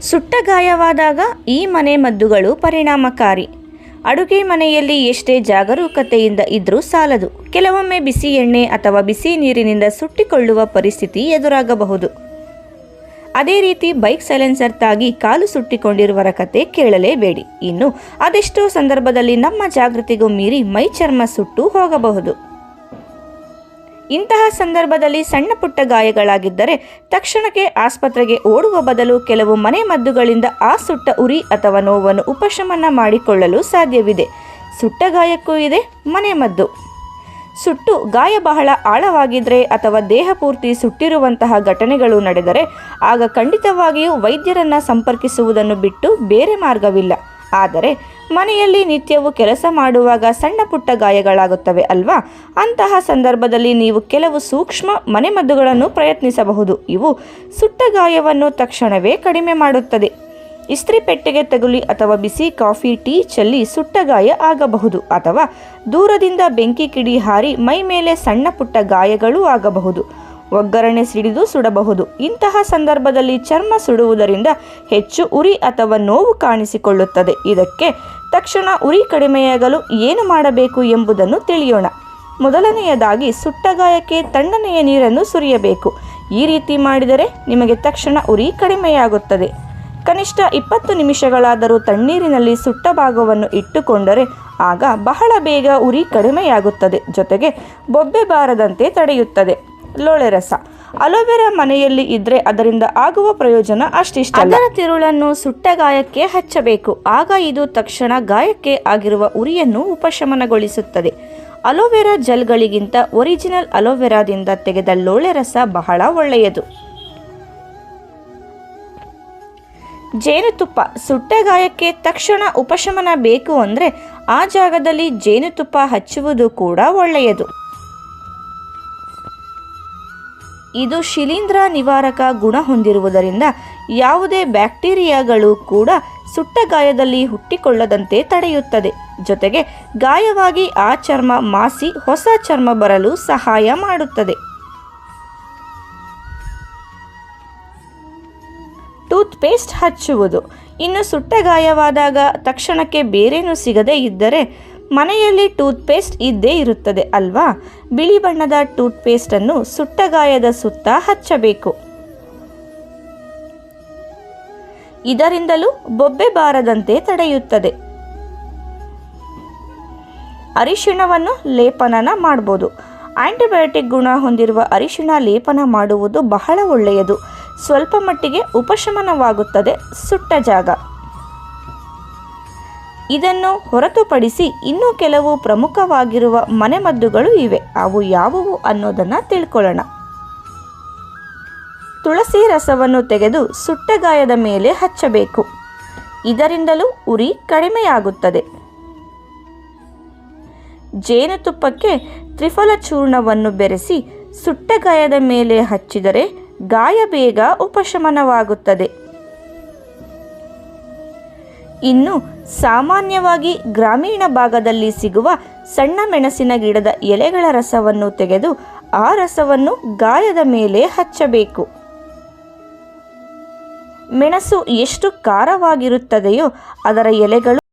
ಸುಟ್ಟ ಗಾಯವಾದಾಗ ಈ ಮನೆ ಮದ್ದುಗಳು ಪರಿಣಾಮಕಾರಿ. ಅಡುಗೆ ಮನೆಯಲ್ಲಿ ಎಷ್ಟೇ ಜಾಗರೂಕತೆಯಿಂದ ಇದ್ದರೂ ಸಾಲದು. ಕೆಲವೊಮ್ಮೆ ಬಿಸಿ ಎಣ್ಣೆ ಅಥವಾ ಬಿಸಿ ನೀರಿನಿಂದ ಸುಟ್ಟಿಕೊಳ್ಳುವ ಪರಿಸ್ಥಿತಿ ಎದುರಾಗಬಹುದು. ಅದೇ ರೀತಿ ಬೈಕ್ ಸೈಲೆನ್ಸರ್ ತಾಗಿ ಕಾಲು ಸುಟ್ಟಿಕೊಂಡಿರುವರ ಕತೆ ಕೇಳಲೇಬೇಡಿ. ಇನ್ನು ಅದೆಷ್ಟೋ ಸಂದರ್ಭದಲ್ಲಿ ನಮ್ಮ ಜಾಗೃತಿಗೂ ಮೀರಿ ಮೈ ಚರ್ಮ ಸುಟ್ಟು ಹೋಗಬಹುದು. ಇಂತಹ ಸಂದರ್ಭದಲ್ಲಿ ಸಣ್ಣ ಪುಟ್ಟ ಗಾಯಗಳಾಗಿದ್ದರೆ ತಕ್ಷಣಕ್ಕೆ ಆಸ್ಪತ್ರೆಗೆ ಓಡುವ ಬದಲು ಕೆಲವು ಮನೆ ಮದ್ದುಗಳಿಂದ ಆ ಸುಟ್ಟ ಉರಿ ಅಥವಾ ನೋವನ್ನು ಉಪಶಮನ ಮಾಡಿಕೊಳ್ಳಲು ಸಾಧ್ಯವಿದೆ. ಸುಟ್ಟ ಗಾಯಕ್ಕೂ ಇದೆ, ಮನೆ ಮದ್ದು. ಸುಟ್ಟು ಗಾಯ ಬಹಳ ಆಳವಾಗಿದ್ರೆ ಅಥವಾ ದೇಹ ಪೂರ್ತಿ ಸುಟ್ಟಿರುವಂತಹ ಘಟನೆಗಳು ನಡೆದರೆ ಆಗ ಖಂಡಿತವಾಗಿಯೂ ವೈದ್ಯರನ್ನು ಸಂಪರ್ಕಿಸುವುದನ್ನು ಬಿಟ್ಟು ಬೇರೆ ಮಾರ್ಗವಿಲ್ಲ. ಆದರೆ ಮನೆಯಲ್ಲಿ ನಿತ್ಯವೂ ಕೆಲಸ ಮಾಡುವಾಗ ಸಣ್ಣ ಪುಟ್ಟ ಗಾಯಗಳಾಗುತ್ತವೆ ಅಲ್ವಾ? ಅಂತಹ ಸಂದರ್ಭದಲ್ಲಿ ನೀವು ಕೆಲವು ಸೂಕ್ಷ್ಮ ಮನೆಮದ್ದುಗಳನ್ನು ಪ್ರಯತ್ನಿಸಬಹುದು. ಇವು ಸುಟ್ಟ ಗಾಯವನ್ನು ತಕ್ಷಣವೇ ಕಡಿಮೆ ಮಾಡುತ್ತದೆ. ಇಸ್ತ್ರಿ ಪೆಟ್ಟಿಗೆ ತಗುಲಿ ಅಥವಾ ಬಿಸಿ ಕಾಫಿ, ಟೀ ಚೆಲ್ಲಿ ಸುಟ್ಟ ಗಾಯ ಆಗಬಹುದು ಅಥವಾ ದೂರದಿಂದ ಬೆಂಕಿ ಕಿಡಿ ಹಾರಿ ಮೈ ಮೇಲೆ ಸಣ್ಣ ಪುಟ್ಟ ಗಾಯಗಳೂ ಆಗಬಹುದು. ಒಗ್ಗರಣೆ ಸಿಡಿದು ಸುಡಬಹುದು. ಇಂತಹ ಸಂದರ್ಭದಲ್ಲಿ ಚರ್ಮ ಸುಡುವುದರಿಂದ ಹೆಚ್ಚು ಉರಿ ಅಥವಾ ನೋವು ಕಾಣಿಸಿಕೊಳ್ಳುತ್ತದೆ. ಇದಕ್ಕೆ ತಕ್ಷಣ ಉರಿ ಕಡಿಮೆಯಾಗಲು ಏನು ಮಾಡಬೇಕು ಎಂಬುದನ್ನು ತಿಳಿಯೋಣ. ಮೊದಲನೆಯದಾಗಿ ಸುಟ್ಟ ಗಾಯಕ್ಕೆ ತಣ್ಣನೆಯ ನೀರನ್ನು ಸುರಿಯಬೇಕು. ಈ ರೀತಿ ಮಾಡಿದರೆ ನಿಮಗೆ ತಕ್ಷಣ ಉರಿ ಕಡಿಮೆಯಾಗುತ್ತದೆ. ಕನಿಷ್ಠ ಇಪ್ಪತ್ತು ನಿಮಿಷಗಳಾದರೂ ತಣ್ಣೀರಿನಲ್ಲಿ ಸುಟ್ಟ ಭಾಗವನ್ನು ಇಟ್ಟುಕೊಂಡರೆ ಆಗ ಬಹಳ ಬೇಗ ಉರಿ ಕಡಿಮೆಯಾಗುತ್ತದೆ. ಜೊತೆಗೆ ಬೊಬ್ಬೆ ಬಾರದಂತೆ ತಡೆಯುತ್ತದೆ. ಲೋಳೆ ರಸ. ಅಲೋವೆರಾ ಮನೆಯಲ್ಲಿ ಇದ್ರೆ ಅದರಿಂದ ಆಗುವ ಪ್ರಯೋಜನ ಅಷ್ಟಿಷ್ಟ ಅದರ ತಿರುಳನ್ನು ಸುಟ್ಟ ಗಾಯಕ್ಕೆ ಹಚ್ಚಬೇಕು. ಆಗ ಇದು ತಕ್ಷಣ ಗಾಯಕ್ಕೆ ಆಗಿರುವ ಉರಿಯನ್ನು ಉಪಶಮನಗೊಳಿಸುತ್ತದೆ. ಅಲೋವೆರಾ ಜೆಲ್ಗಳಿಗಿಂತ ಒರಿಜಿನಲ್ ಅಲೋವೆರಾದಿಂದ ತೆಗೆದ ಲೋಳೆ ರಸ ಬಹಳ ಒಳ್ಳೆಯದು. ಜೇನುತುಪ್ಪ. ಸುಟ್ಟ ಗಾಯಕ್ಕೆ ತಕ್ಷಣ ಉಪಶಮನ ಬೇಕು ಅಂದರೆ ಆ ಜಾಗದಲ್ಲಿ ಜೇನುತುಪ್ಪ ಹಚ್ಚುವುದು ಕೂಡ ಒಳ್ಳೆಯದು. ಇದು ಶಿಲೀಂಧ್ರ ನಿವಾರಕ ಗುಣ ಹೊಂದಿರುವುದರಿಂದ ಯಾವುದೇ ಬ್ಯಾಕ್ಟೀರಿಯಾಗಳು ಕೂಡ ಸುಟ್ಟ ಗಾಯದಲ್ಲಿ ಹುಟ್ಟಿಕೊಳ್ಳದಂತೆ ತಡೆಯುತ್ತದೆ. ಜೊತೆಗೆ ಗಾಯವಾಗಿ ಆ ಚರ್ಮ ಮಾಸಿ ಹೊಸ ಚರ್ಮ ಬರಲು ಸಹಾಯ ಮಾಡುತ್ತದೆ. ಟೂತ್ ಪೇಸ್ಟ್ ಹಚ್ಚುವುದು. ಇನ್ನು ಸುಟ್ಟ ಗಾಯವಾದಾಗ ತಕ್ಷಣಕ್ಕೆ ಬೇರೇನೂ ಸಿಗದೇ ಇದ್ದರೆ ಮನೆಯಲ್ಲಿ ಟೂತ್ ಪೇಸ್ಟ್ ಇದ್ದೇ ಇರುತ್ತದೆ ಅಲ್ವಾ? ಬಿಳಿ ಬಣ್ಣದ ಟೂತ್ ಸುಟ್ಟ ಗಾಯದ ಸುತ್ತ ಹಚ್ಚಬೇಕು. ಇದರಿಂದಲೂ ಬೊಬ್ಬೆ ಬಾರದಂತೆ ತಡೆಯುತ್ತದೆ. ಅರಿಶಿಣವನ್ನು ಲೇಪನನ ಮಾಡ್ಬೋದು. ಆಂಟಿಬಯೋಟಿಕ್ ಗುಣ ಹೊಂದಿರುವ ಅರಿಶಿಣ ಲೇಪನ ಮಾಡುವುದು ಬಹಳ ಒಳ್ಳೆಯದು. ಸ್ವಲ್ಪ ಮಟ್ಟಿಗೆ ಉಪಶಮನವಾಗುತ್ತದೆ ಸುಟ್ಟ ಜಾಗ. ಇದನ್ನು ಹೊರತುಪಡಿಸಿ ಇನ್ನೂ ಕೆಲವು ಪ್ರಮುಖವಾಗಿರುವ ಮನೆಮದ್ದುಗಳು ಇವೆ. ಅವು ಯಾವುವು ಅನ್ನೋದನ್ನು ತಿಳ್ಕೊಳ್ಳೋಣ. ತುಳಸಿ ರಸವನ್ನು ತೆಗೆದು ಸುಟ್ಟ ಗಾಯದ ಮೇಲೆ ಹಚ್ಚಬೇಕು. ಇದರಿಂದಲೂ ಉರಿ ಕಡಿಮೆಯಾಗುತ್ತದೆ. ಜೇನುತುಪ್ಪಕ್ಕೆ ತ್ರಿಫಲ ಚೂರ್ಣವನ್ನು ಬೆರೆಸಿ ಸುಟ್ಟ ಗಾಯದ ಮೇಲೆ ಹಚ್ಚಿದರೆ ಗಾಯ ಬೇಗ ಉಪಶಮನವಾಗುತ್ತದೆ. ಇನ್ನು ಸಾಮಾನ್ಯವಾಗಿ ಗ್ರಾಮೀಣ ಭಾಗದಲ್ಲಿ ಸಿಗುವ ಸಣ್ಣ ಮೆಣಸಿನ ಗಿಡದ ಎಲೆಗಳ ರಸವನ್ನು ತೆಗೆದು ಆ ರಸವನ್ನು ಗಾಯದ ಮೇಲೆ ಹಚ್ಚಬೇಕು. ಮೆಣಸು ಎಷ್ಟು ಖಾರವಾಗಿರುತ್ತದೆಯೋ ಅದರ ಎಲೆಗಳು